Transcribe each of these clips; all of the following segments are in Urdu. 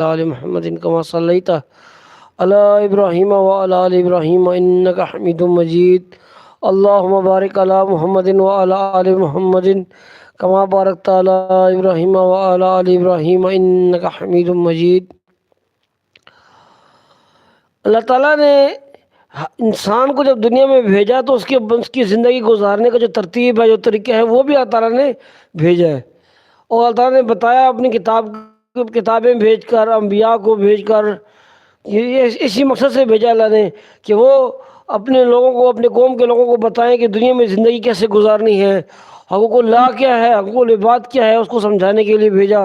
آل محمد كما صليت على إبراهيم وعلى آل إبراهيم إنك حميد مجيد. اللهم بارك على محمد وعلى آل محمد كما باركت على إبراهيم وعلى آل إبراهيم إنك حميد مجيد. اللہ تعالیٰ نے انسان کو جب دنیا میں بھیجا تو اس کے اس کی زندگی گزارنے کا جو ترتیب ہے، جو طریقہ ہے، وہ بھی اللہ تعالیٰ نے بھیجا ہے۔ اور اللہ تعالیٰ نے بتایا اپنی کتاب کتابیں بھیج کر، انبیاء کو بھیج کر، یہ اسی مقصد سے بھیجا اللہ نے کہ وہ اپنے لوگوں کو، اپنے قوم کے لوگوں کو بتائیں کہ دنیا میں زندگی کیسے گزارنی ہے حقوق اللہ کیا ہے حقوق العباد کیا ہے، اس کو سمجھانے کے لیے بھیجا۔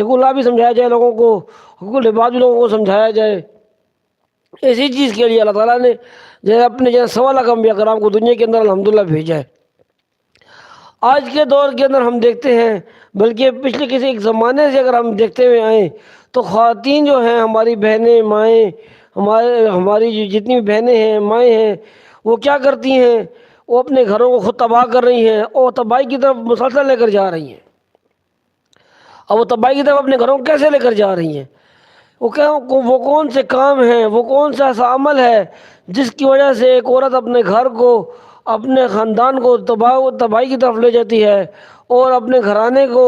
حقوق اللہ بھی سمجھایا جائے لوگوں کو حقوق العباد بھی لوگوں کو سمجھایا جائے۔ اسی چیز کے لیے اللہ تعالیٰ نے جو اپنے جو سوا لاکھ انبیاء کرام کو دنیا کے اندر الحمدللہ بھیجا ہے۔ آج کے دور کے اندر ہم دیکھتے ہیں بلکہ پچھلے کسی ایک زمانے سے اگر ہم دیکھتے ہوئے آئیں تو خواتین جو ہیں، ہماری بہنیں، مائیں، ہمارے، ہماری جو جتنی بھی بہنیں ہیں، مائیں ہیں، وہ کیا کرتی ہیں؟ وہ اپنے گھروں کو خود تباہ کر رہی ہیں اور تباہی کی طرف مسلسل لے کر جا رہی ہیں۔ اور وہ تباہی کی طرف اپنے گھروں کو کیسے لے کر جا رہی ہیں؟ وہ کہ وہ کون سے کام ہیں؟ وہ کون سا ایسا عمل ہے جس کی وجہ سے ایک عورت اپنے گھر کو، اپنے خاندان کو تباہ، تباہی کی طرف لے جاتی ہے؟ اور اپنے گھرانے کو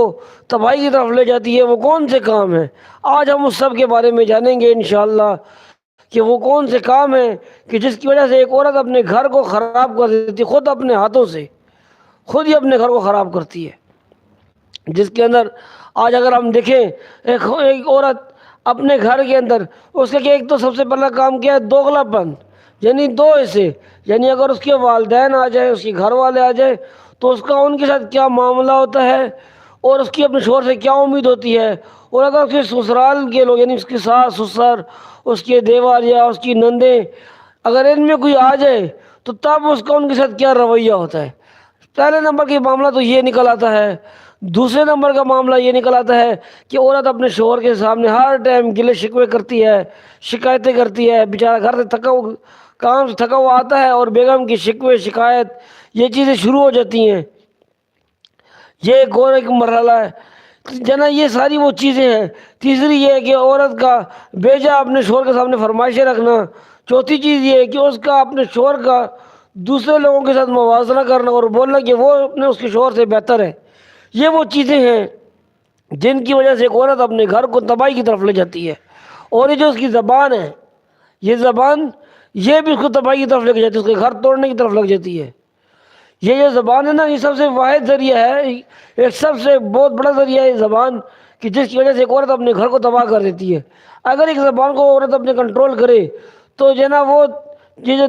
تباہی کی طرف لے جاتی ہے، وہ کون سے کام ہیں؟ آج ہم اس سب کے بارے میں جانیں گے انشاءاللہ کہ وہ کون سے کام ہیں کہ جس کی وجہ سے ایک عورت اپنے گھر کو خراب کر دیتی ہے خود اپنے ہاتھوں سے، خود ہی اپنے گھر کو خراب کرتی ہے۔ جس کے اندر آج اگر ہم دیکھیں، ایک ایک عورت اپنے گھر کے اندر، اس کے ایک تو سب سے پہلا کام کیا ہے دوغلا پن یعنی دو ایسے یعنی اگر اس کے والدین آ جائیں، اس کے گھر والے آ جائیں تو اس کا ان کے ساتھ کیا معاملہ ہوتا ہے اور اس کی اپنے شوہر سے کیا امید ہوتی ہے؟ اور اگر اس کے سسرال کے لوگ یعنی اس کی ساس، سسر، اس کے دیور یا اس کی نندیں اگر ان میں کوئی آ جائے، تو تب اس کا ان کے ساتھ کیا رویہ ہوتا ہے؟ پہلے نمبر کے معاملہ تو یہ نکل آتا ہے۔ دوسرے نمبر کا معاملہ یہ نکل آتا ہے کہ عورت اپنے شوہر کے سامنے ہر ٹائم گلے شکوے کرتی ہے، شکایتیں کرتی ہے، بیچارہ گھر سے تھکا کام سے تھکا ہوا آتا ہے اور بیگم کی شکوے، شکایت یہ چیزیں شروع ہو جاتی ہیں۔ یہ ایک اور ایک مرحلہ ہے۔ جنا یہ ساری وہ چیزیں ہیں۔ تیسری یہ ہے کہ عورت کا بیجا اپنے شوہر کے سامنے فرمائشیں رکھنا۔ چوتھی چیز یہ ہے کہ اس کا اپنے شوہر کا دوسرے لوگوں کے ساتھ موازنہ کرنا اور بولنا کہ وہ اپنے اس کے شوہر سے بہتر ہے۔ یہ وہ چیزیں ہیں جن کی وجہ سے ایک عورت اپنے گھر کو تباہی کی طرف لے جاتی ہے۔ اور یہ جو اس کی زبان ہے، یہ زبان یہ بھی اس کو تباہی کی طرف لے کے جاتی ہے، اس کے گھر توڑنے کی طرف لگ جاتی ہے۔ یہ جو زبان ہے نا، یہ سب سے واحد ذریعہ ہے، ایک سب سے بہت بڑا ذریعہ ہے یہ زبان کہ جس کی وجہ سے ایک عورت اپنے گھر کو تباہ کر دیتی ہے۔ اگر ایک زبان کو عورت اپنے کنٹرول کرے، تو جو ہے نا وہ یہ جو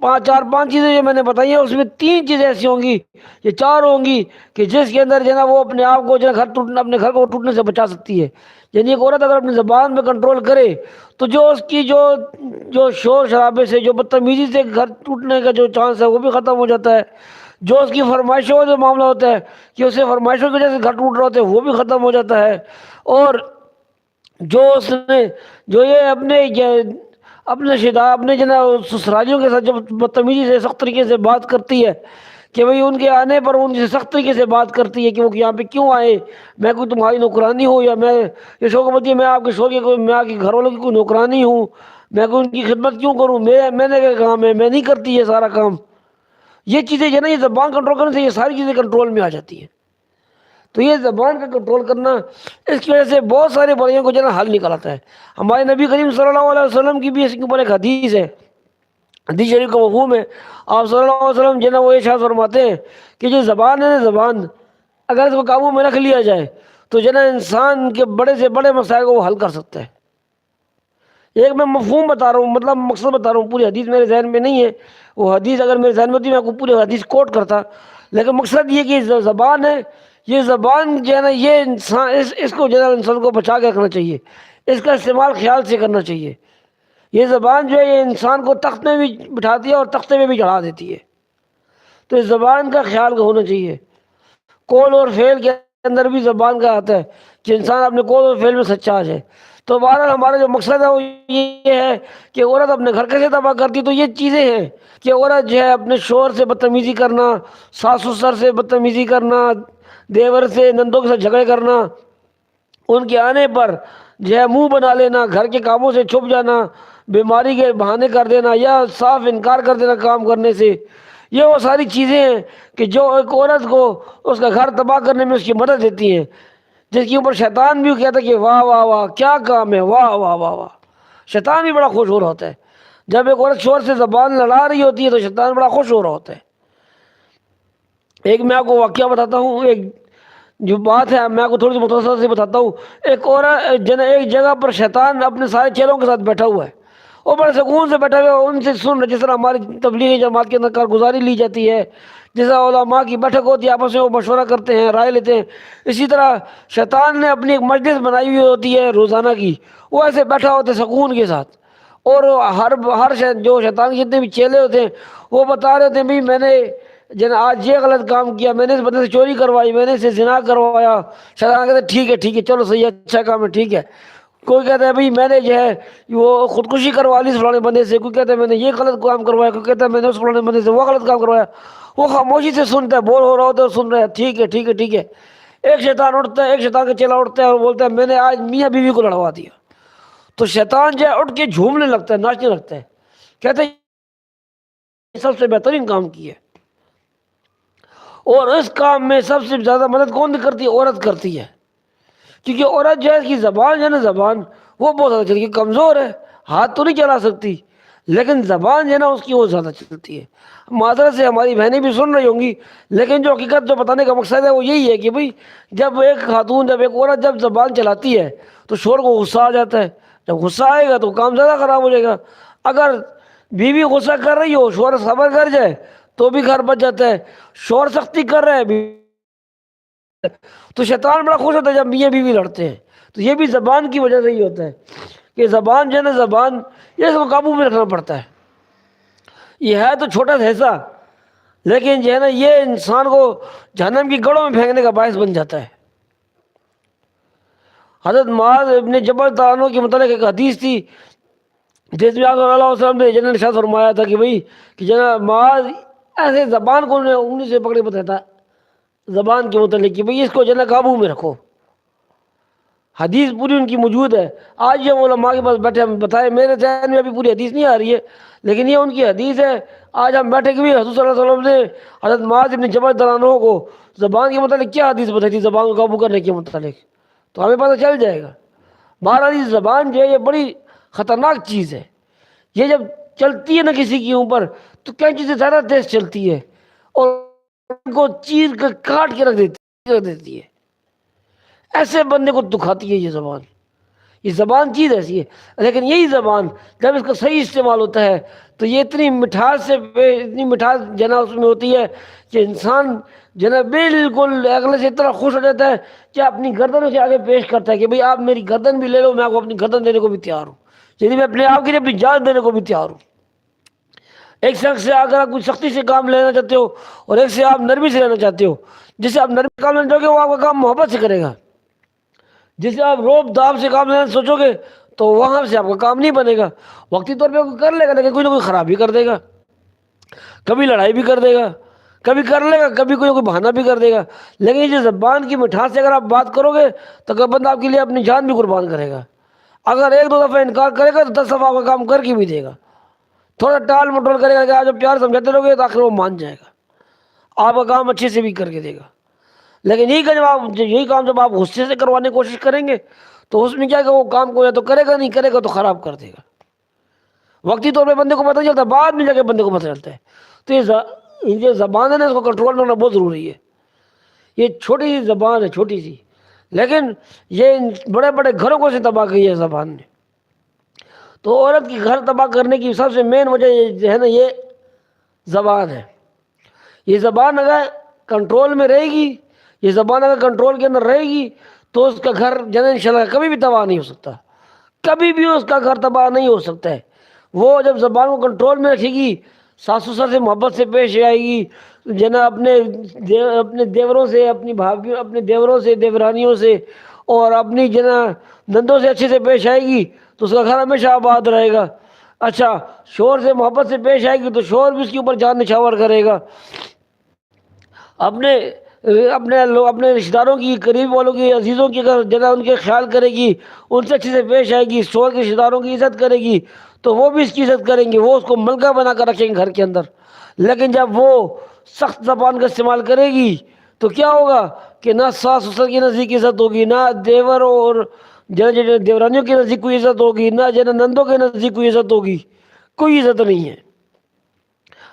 پانچ، چار، پانچ چیزیں جو میں نے بتائی ہیں، اس میں تین چیزیں ایسی ہوں گی، یہ چار ہوں گی کہ جس کے اندر جو ہے نا وہ اپنے آپ کو جو ہے گھر ٹوٹنا، اپنے گھر کو ٹوٹنے سے بچا سکتی ہے۔ یعنی ایک عورت اگر اپنی زبان پہ کنٹرول کرے، تو جو اس کی جو جو شور شرابے سے، جو بدتمیزی سے گھر ٹوٹنے کا جو چانس ہے، وہ بھی ختم ہو جاتا ہے۔ جو اس کی فرمائشوں کا جو معاملہ ہوتا ہے، کہ اسے فرمائشوں کی وجہ سے گھر ٹوٹ رہا ہوتا ہے، وہ بھی ختم ہو جاتا ہے۔ اور جو اس نے، جو یہ اپنے اپنے شدا اپنے جو نا سسرالیوں کے ساتھ جب بدتمیزی سے سخت طریقے سے بات کرتی ہے، کہ بھئی ان کے آنے پر ان سے سخت طریقے سے بات کرتی ہے کہ وہ یہاں پہ کیوں آئے؟ میں کوئی تمہاری نوکرانی ہوں یا میں، یہ شوق بتی میں آپ کے شوق کوئی، میں آپ کے گھر والوں کی کوئی نوکرانی ہوں، میں کوئی ان کی خدمت کیوں کروں؟ میں میں نے کیا کام ہے، میں نہیں کرتی یہ سارا کام۔ یہ چیزیں جو نا، یہ زبان کنٹرول کرنے سے یہ ساری چیزیں کنٹرول میں آ جاتی ہیں۔ تو یہ زبان کا کنٹرول کرنا اس کی وجہ سے بہت سارے بڑیوں کو جو نا حل نکل آتا ہے۔ ہمارے نبی کریم صلی اللہ علیہ وسلم کی بھی اس کے اوپر ایک حدیث ہے۔ حدیث شریف کا مفہوم ہے۔ آپ صلی اللہ علیہ وسلم جو نا، وہ اشاعت فرماتے ہیں کہ جو زبان ہے نا، زبان اگر اس کو قابو میں رکھ لیا جائے تو جو نا انسان کے بڑے سے بڑے مسائل کو وہ حل کر سکتا ہے۔ ایک میں مفہوم بتا رہا ہوں مطلب مقصد بتا رہا ہوں، پوری حدیث میرے ذہن میں نہیں ہے۔ وہ حدیث اگر میرے ذہن میں ہوتی، میں آپ کو پوری حدیث کوٹ کرتا۔ لیکن مقصد یہ کہ جو زبان ہے، یہ زبان جو ہے نا، یہ انسان، اس اس کو جو ہے نا، انسان کو بچا کے رکھنا چاہیے۔ اس کا استعمال خیال سے کرنا چاہیے۔ یہ زبان جو ہے، یہ انسان کو تخت میں بھی بٹھاتی ہے اور تختے میں بھی چڑھا دیتی ہے۔ تو اس زبان کا خیال کا ہونا چاہیے۔ کول اور فعل کے اندر بھی زبان کا آتا ہے کہ انسان اپنے کول اور فعل میں سچا آ جائے تو بہرحال ہمارا جو مقصد ہے وہ یہ ہے کہ عورت اپنے گھر کیسے تباہ کرتی تو یہ چیزیں ہیں کہ عورت جو ہے اپنے شوہر سے بدتمیزی کرنا ساس سسر سے بدتمیزی کرنا، دیور سے نندوں کے ساتھ جھگڑے کرنا، ان کے آنے پر جو ہے منہ بنا لینا، گھر کے کاموں سے چھپ جانا، بیماری کے بہانے کر دینا یا صاف انکار کر دینا کام کرنے سے۔ یہ وہ ساری چیزیں ہیں کہ جو ایک عورت کو اس کا گھر تباہ کرنے میں اس کی مدد دیتی ہیں۔ جس کے اوپر شیطان بھی کہتا ہے کہ واہ واہ واہ، کیا کام ہے؟ واہ واہ واہ واہ۔ شیطان بھی بڑا خوش ہو رہا ہوتا ہے۔ جب ایک عورت شور سے زبان لڑا رہی ہوتی ہے تو شیطان بڑا خوش ہو رہا ہوتا ہے۔ ایک میں آپ کو واقعہ بتاتا ہوں، ایک جو بات ہے، میں آپ کو تھوڑی سی مختصر سے بتاتا ہوں۔ ایک اور جن ایک جگہ پر شیطان اپنے سارے چیلوں کے ساتھ بیٹھا ہوا ہے۔ وہ بڑے سکون سے بیٹھا ہوا ہے، ان سے سن رہے جس طرح ہماری تبلیغی جماعت کے اندر کارگزاری لی جاتی ہے۔ جس طرح علماء کی بیٹھک ہوتی ہے، آپس میں وہ مشورہ کرتے ہیں، رائے لیتے ہیں۔ اسی طرح شیطان نے اپنی ایک مجلس بنائی ہوئی ہوتی ہے روزانہ کی۔ وہ ایسے بیٹھا ہوتے سکون کے ساتھ۔ اور ہر ہر جو شیطان کے جتنے بھی چیلے ہوتے ہیں، وہ بتا رہے ہوتے ہیں، بھائی، میں نے جن آج یہ غلط کام کیا، میں نے اس بندے سے چوری کروائی، میں نے اسے زنا کروایا۔ شیطان کہتے ہیں ٹھیک ہے ٹھیک ہے، چلو، صحیح ہے اچھا کام ہے، ٹھیک ہے۔ کوئی کہتا ہے، بھائی، میں نے جو ہے، وہ خودکشی کروا لی اس فلانے بندے سے۔ کوئی کہتا ہے، میں نے یہ غلط کام کروایا، کوئی کہتا ہے، میں نے اس فلانے بندے سے وہ غلط کام کروایا۔ وہ خاموشی سے سنتا ہے بور ہو رہا ہوتا ہے اور سن رہا ہے۔ ٹھیک ہے ٹھیک ہے ٹھیک ہے۔ ایک شیطان اٹھتا ہے، ایک شیطان کا چیلا اٹھتا ہے اور بولتا ہے، میں نے آج میاں بیوی کو لڑوا دیا۔ تو شیطان جو ہے، اٹھ کے جھومنے لگتا ہے، ناچنے لگتا ہے۔ کہتے ہیں سب سے بہترین کام کی ہے۔ اور اس کام میں سب سے زیادہ مدد کون کرتی ہے؟ عورت کرتی ہے۔ کیونکہ عورت جو ہے، اس کی زبان جو ہے نا، زبان وہ بہت زیادہ چلتی کمزور ہے۔ ہاتھ تو نہیں چلا سکتی۔ لیکن زبان جو ہے نا، اس کی وہ زیادہ چلتی ہے۔ معذرت سے ہماری بہنیں بھی سن رہی ہوں گی، لیکن جو حقیقت، جو بتانے کا مقصد ہے، وہ یہی ہے کہ بھئی جب ایک خاتون، جب ایک عورت جب زبان چلاتی ہے، تو شور کو غصہ آ جاتا ہے۔ جب غصہ آئے گا تو کام زیادہ خراب ہو جائے گا۔ اگر بیوی غصہ کر رہی ہو، شور صبر کر جائے، تو بھی گھر بچ جاتا ہے۔ شور سختی کر رہے ہیں تو شیطان بڑا خوش ہوتا ہے جب میاں بیوی لڑتے ہیں۔ تو یہ بھی زبان کی وجہ سے ہی ہوتا ہے۔ کہ زبان جو ہے نا، زبان یہ اس کو قابو میں رکھنا پڑتا ہے۔ یہ ہے تو چھوٹا سا حصہ، لیکن جو ہے نا، یہ انسان کو جہنم کی گڑوں میں پھینکنے کا باعث بن جاتا ہے۔ حضرت معاذ ابن جبر تعانوں کے متعلق ایک حدیث تھی، جس میں آپ صلی اللہ علیہ وسلم نے جنرل شاہ فرمایا تھا کہ بھائی، کہ جناب معاذ ایسے زبان کو انہیں سے پکڑے بتاتا زبان کے متعلق کہ بھئی اس کو جنہ قابو میں رکھو۔ حدیث پوری ان کی موجود ہے۔ آج یہ علماء کے پاس بیٹھے، ہم بتائے میرے ذہن میں ابھی پوری حدیث نہیں آ رہی ہے، لیکن یہ ان کی حدیث ہے۔ آج ہم بیٹھے کہ بھی صلی اللہ علیہ وسلم نے حضرت معاذ ابن جبر درانوں کو زبان کے متعلق کیا حدیث بتائی تھی؟ زبان کو قابو کرنے کے متعلق۔ تو ہمیں پتہ چل جائے گا۔ بہرحال زبان جو ہے، یہ بڑی خطرناک چیز ہے۔ یہ جب چلتی ہے نا کسی کے اوپر، تو کئی چیزیں زیادہ تیز چلتی ہے اور ان کو چیر کر کاٹ کے رکھ دیتی رکھ دیتی ہے ایسے بندے کو دکھاتی ہے یہ زبان۔ یہ زبان چیز ایسی ہے، لیکن یہی زبان جب اس کا صحیح استعمال ہوتا ہے تو یہ اتنی مٹھاس سے اتنی مٹھاس جنا اس میں ہوتی ہے کہ انسان جنا بالکل اگلے سے اتنا خوش ہو جاتا ہے کہ اپنی گردن سے آگے پیش کرتا ہے کہ بھئی آپ میری گردن بھی لے لو، میں آپ کو اپنی گردن دینے کو بھی تیار ہوں۔ یعنی میں اپنے آپ کے لیے اپنی جان دینے کو بھی تیار ہوں۔ ایک شخص سے اگر آپ کوئی سختی سے کام لینا چاہتے ہو اور ایک سے آپ نرمی سے لینا چاہتے ہو، جس سے آپ نرمی کام لینا چاہو گے، وہ آپ کا کام محبت سے کرے گا۔ جس سے آپ روب داب سے کام لینا سوچو گے، تو وہاں سے آپ کا کام نہیں بنے گا۔ وقتی طور پہ کر لے گا، لیکن کوئی نہ کوئی خرابی کر دے گا۔ کبھی لڑائی بھی کر دے گا، کبھی کر لے گا، کبھی کوئی کوئی بہانہ بھی کر دے گا۔ لیکن یہ زبان کی مٹھاس سے اگر آپ بات کرو گے، تو کب بندہ آپ کے لیے اپنی جان بھی قربان کرے گا۔ اگر ایک دو دفعہ انکار کرے گا، تو دس دفعہ آپ کا کام کر کے بھی دے گا۔ تھوڑا ٹال مٹول کرے گا کہ آج پیار سمجھاتے رہو گے، تو آخر وہ مان جائے گا۔ آپ کا کام اچھے سے بھی کر کے دے گا۔ لیکن یہی کا جب آپ یہی کام جب آپ غصے سے کروانے کی کوشش کریں گے، تو اس میں کیا کہ وہ کام کو یا تو کرے گا، نہیں کرے گا تو خراب کر دے گا۔ وقتی طور پہ بندے کو پتہ چلتا ہے، بعد میں جا کے بندے کو پتہ چلتا ہے۔ تو یہ یہ زبان ہے نا، اس کو کنٹرول کرنا بہت ضروری ہے۔ یہ چھوٹی سی زبان ہے، چھوٹی سی۔ لیکن یہ بڑے بڑے گھروں کو سے تباہ کی ہے زبان نے۔ تو عورت کی گھر تباہ کرنے کی سب سے مین وجہ یہ جو ہے نا، یہ زبان ہے۔ یہ زبان اگر کنٹرول میں رہے گی یہ زبان اگر کنٹرول کے اندر رہے گی تو اس کا گھر جن ان شاء اللہ کبھی بھی تباہ نہیں ہو سکتا۔ کبھی بھی اس کا گھر تباہ نہیں ہو سکتا ہے۔ وہ جب زبان کو کنٹرول میں رکھے گی، ساس سسر سے محبت سے پیش آئے گی جنا اپنے اپنے دیوروں سے، اپنی بھابھیوں، اپنے دیوروں سے، دیورانیوں سے اور اپنی جنا نندوں سے اچھے سے پیش آئے گی تو اس کا گھر ہمیشہ آباد رہے گا۔ اچھا شور سے محبت سے پیش آئے گی تو شور بھی اس کے اوپر جان نچھاور کرے گا۔ اپنے اپنے لوگ، اپنے رشتہ داروں کی، قریب والوں کی، عزیزوں کی اگر جنا ان کے خیال کرے گی، ان سے اچھے سے پیش آئے گی شوہر کے رشتہ داروں کی عزت کرے گی، تو وہ بھی اس کی عزت کریں گے، وہ اس کو ملکہ بنا کر رکھیں گے گھر کے اندر۔ لیکن جب وہ سخت زبان کا استعمال کرے گی، تو کیا ہوگا کہ نہ ساس سسر کی نزدیک عزت ہوگی، نہ دیور اور جن دیورانیوں کی نزدیک کوئی عزت ہوگی، نہ جن نندوں کے نزدیک کوئی عزت ہوگی، کوئی عزت نہیں ہے۔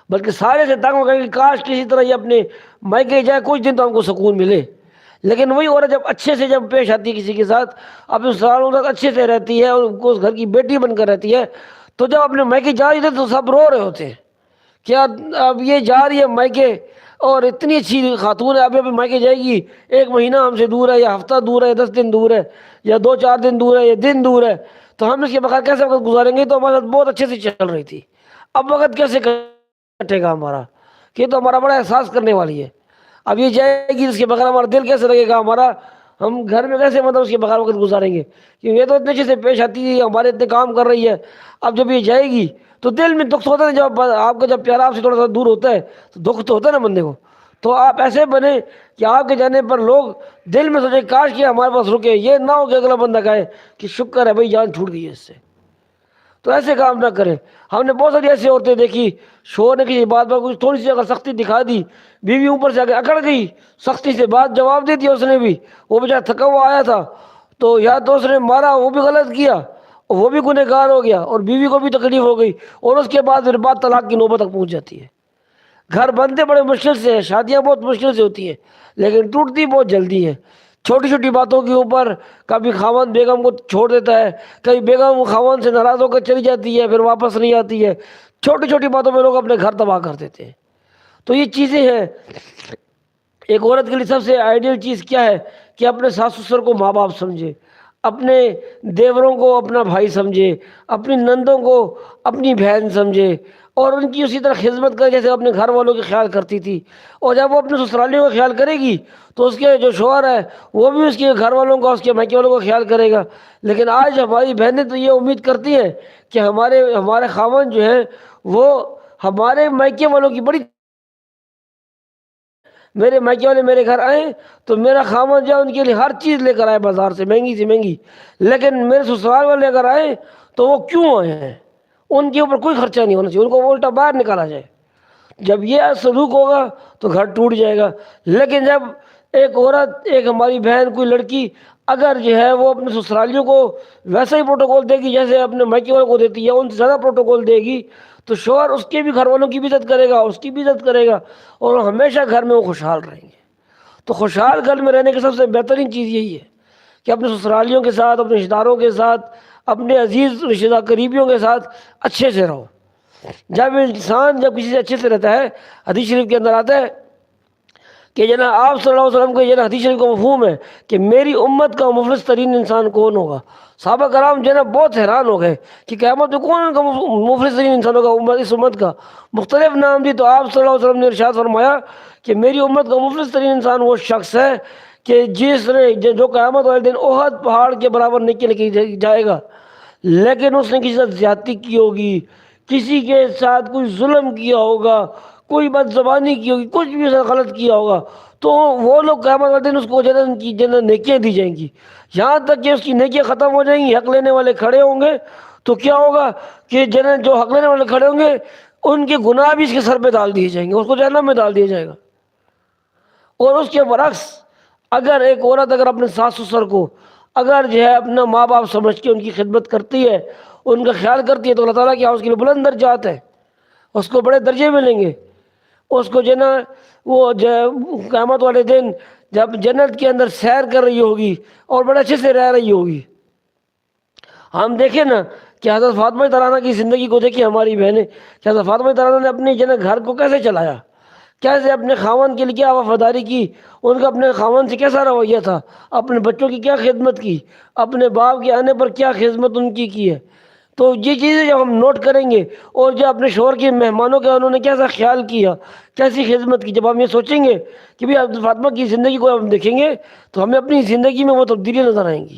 بلکہ سارے سے تنگ ہو گئے کہ کاش کسی طرح یہ اپنے مائکے جائے کچھ دن تو ہم کو سکون ملے۔ لیکن وہی عورت جب اچھے سے جب پیش آتی ہے کسی کے ساتھ اپنے سالوں تک اچھے سے رہتی ہے اور کو اس گھر کی بیٹی بن کر رہتی ہے، تو جب اپنے مائکے جا رہی تھے تو سب رو رہے ہوتے ہیں۔ کیا اب یہ جا رہی ہے مائکے اور اتنی اچھی خاتون ہے، ابھی ابھی مائکے جائے گی۔ ایک مہینہ ہم سے دور ہے، یا ہفتہ دور ہے دس دن دور ہے، یا دو چار دن دور ہے، یا دن دور ہے۔ تو ہم اس کے بغیر کیسے وقت گزاریں گے؟ تو ہمارے ساتھ بہت اچھے سے چل رہی تھی۔ اب وقت کیسے کٹے گا ہمارا؟ کہ یہ تو ہمارا بڑا احساس کرنے والی ہے۔ اب یہ جائے گی اس کے بغیر ہمارا دل کیسے لگے گا؟ ہمارا ہم گھر میں کیسے مطلب اس کے بغیر وقت گزاریں گے؟ کیونکہ یہ تو اتنے اچھے سے پیش آتی ہے ہمارے اتنے کام کر رہی ہے۔ اب جب یہ جائے گی تو دل میں دکھ تو ہوتا ہے، جب آپ کا جب پیارا آپ سے تھوڑا سا دور ہوتا ہے، تو دکھ تو ہوتا ہے نا بندے کو۔ تو آپ ایسے بنے کہ آپ کے جانے پر لوگ دل میں سوچے، کاش کہ ہمارے پاس رکے۔ یہ نہ ہو کہ اگلا بندہ کہے کہ شکر ہے بھائی، جان چھوٹ گئی ہے اس سے۔ تو ایسے کام نہ کریں۔ ہم نے بہت ساری ایسی عورتیں دیکھی، شور نے کسی بات پر کچھ تھوڑی سی اگر سختی دکھا دی، بیوی اوپر سے آگے اکڑ گئی، سختی سے بات جواب دے دیا اس نے بھی۔ وہ بیچارہ تھکا ہوا آیا تھا۔ تو یا تو اس نے مارا، وہ بھی غلط کیا وہ بھی گنہ گار ہو گیا، اور بیوی کو بھی تکلیف ہو گئی، اور اس کے بعد پھر بات طلاق کی نوبت تک پہنچ جاتی ہے۔ گھر بنتے بڑے مشکل سے ہیں، شادیاں بہت مشکل سے ہوتی ہیں، لیکن ٹوٹتی بہت جلدی ہے چھوٹی چھوٹی باتوں کے اوپر کبھی خاون بیگم کو چھوڑ دیتا ہے، کبھی بیگم خاون سے ناراض ہو کر چلی جاتی ہے، پھر واپس نہیں آتی ہے۔ چھوٹی چھوٹی باتوں میں لوگ اپنے گھر تباہ کر دیتے ہیں۔ تو یہ چیزیں ہیں۔ ایک عورت کے لیے سب سے آئیڈیل چیز کیا ہے؟ کہ اپنے ساس سسر کو ماں باپ سمجھے، اپنے دیوروں کو اپنا بھائی سمجھے، اپنی نندوں کو اپنی بہن سمجھے اور ان کی اسی طرح خدمت کرے جیسے اپنے گھر والوں کے خیال کرتی تھی اور جب وہ اپنے سسرالیوں کا خیال کرے گی تو اس کے جو شوہر ہے وہ بھی اس کے گھر والوں کا اس کے مائکے والوں کا خیال کرے گا۔ لیکن آج ہماری بہنیں تو یہ امید کرتی ہیں کہ ہمارے ہمارے خاون جو ہیں وہ ہمارے مائکے والوں کی بڑی میرے مائکے والے میرے گھر آئیں تو میرا خامن جو ہے ان کے لیے ہر چیز لے کر آئے بازار سے، مہنگی سے مہنگی۔ لیکن میرے سسرال والے اگر آئیں تو وہ کیوں آئے ہیں؟ ان کے اوپر کوئی خرچہ نہیں ہونا چاہیے، ان کو الٹا باہر نکالا جائے۔ جب یہ سلوک ہوگا تو گھر ٹوٹ جائے گا۔ لیکن جب ایک عورت، ایک ہماری بہن، کوئی لڑکی اگر جو ہے وہ اپنے سسرالیوں کو ویسا ہی پروٹوکول دے گی جیسے اپنے مائکے والوں کو دیتی ہے، ان سے زیادہ پروٹوکول دے گی، تو شوہر اس کے بھی گھر والوں کی بھی عزت کرے گا، اس کی بھی عزت کرے گا اور ہمیشہ گھر میں وہ خوشحال رہیں گے۔ تو خوشحال گھر میں رہنے کی سب سے بہترین چیز یہی ہے کہ اپنے سسرالیوں کے ساتھ، اپنے رشتہ داروں کے ساتھ اپنے عزیز رشتہ دار قریبیوں کے ساتھ اچھے سے رہو۔ جب انسان جب کسی سے اچھے سے رہتا ہے، حدیث شریف کے اندر آتا ہے کہ جناب آپ صلی اللہ علیہ وسلم کو یہ حدیث شریف کا مفہوم ہے کہ میری امت کا مفلس ترین انسان کون ہوگا؟ صحابہ کرام جو ہے نا بہت حیران ہو گئے کہ قیامت میں کون کا مفلس ترین انسان ہوگا، امت اس امت کا۔ مختلف نام دی تو آپ صلی اللہ علیہ وسلم نے ارشاد فرمایا کہ میری امت کا مفلس ترین انسان وہ شخص ہے کہ جس نے جو قیامت والے دن احد پہاڑ کے برابر نکی لکی جائے گا۔ لیکن اس نے کسی سے زیادتی کی ہوگی، کسی کے ساتھ کوئی ظلم کیا ہوگا، کوئی بد زبانی کی ہوگی، کچھ بھی غلط کیا ہوگا، تو وہ لوگ قیامت والے دن اس کو جنت کی جنت نیکیاں دی جائیں گی۔ یہاں تک کہ اس کی نیکیاں ختم ہو جائیں گی، حق لینے والے کھڑے ہوں گے۔ تو کیا ہوگا کہ جنت جو حق لینے والے کھڑے ہوں گے، ان کے گناہ بھی اس کے سر پہ ڈال دیے جائیں گے، اس کو جہنم میں ڈال دیا جائے گا۔ اور اس کے برعکس، اگر ایک عورت اگر اپنے ساس سسر کو اگر جو ہے اپنا ماں باپ سمجھ کے ان کی خدمت کرتی ہے، ان کا خیال کرتی ہے، تو اللہ تعالیٰ کیا اس کے لیے بلند درجات ہے اس کو بڑے درجے ملیں گے۔ اس کو جو ہے نا، وہ جو قیامت والے دن جب جنت کے اندر سیر کر رہی ہوگی اور بڑے اچھے سے رہ رہی ہوگی۔ ہم دیکھیں نا کہ حضرت فاطمہ ترانہ کی زندگی کو دیکھی ہماری بہنیں، کہ حضرت فاطمہ ترانہ نے اپنی جنت گھر کو کیسے چلایا؟ کیسے اپنے خاون کے لیے کیا وفاداری کی؟ ان کا اپنے خاون سے کیسا رویہ تھا؟ اپنے بچوں کی کیا خدمت کی؟ اپنے باپ کے آنے پر کیا خدمت ان کی کی ہے؟ تو یہ چیزیں جب ہم نوٹ کریں گے اور جو اپنے شوہر کے مہمانوں کا انہوں نے کیسا خیال کیا، کیسی خدمت کی، جب ہم یہ سوچیں گے کہ بھائی عبد فاطمہ کی زندگی کو ہم دیکھیں گے تو ہمیں اپنی زندگی میں وہ تبدیلی نظر آئیں گی۔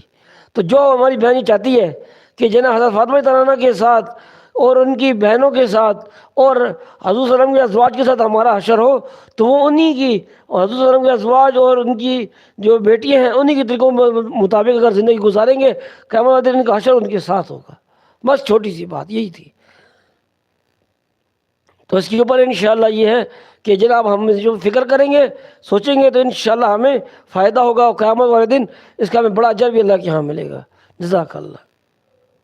تو جو ہماری بہنی چاہتی ہے کہ جنا حضرت فاطمہ ترانہ کے ساتھ اور ان کی بہنوں کے ساتھ، اور حضور صلی اللہ علیہ وسلم کے ازواج کے ساتھ ہمارا حشر ہو، تو وہ انہی کی، اور حضور صلی اللہ علیہ وسلم کے ازواج اور ان کی جو بیٹیاں ہیں، انہی کے طریقوں کے مطابق اگر زندگی گزاریں گے، قیامت دن ان کا حشر ان کے ساتھ ہوگا۔ بس چھوٹی سی بات یہی تھی۔ تو اس کے اوپر انشاءاللہ یہ ہے کہ جناب ہم جو فکر کریں گے، سوچیں گے تو انشاءاللہ ہمیں فائدہ ہوگا اور قیامت والے دن اس کا ہمیں بڑا اجر بھی اللہ کے یہاں ملے گا۔ جزاک اللہ۔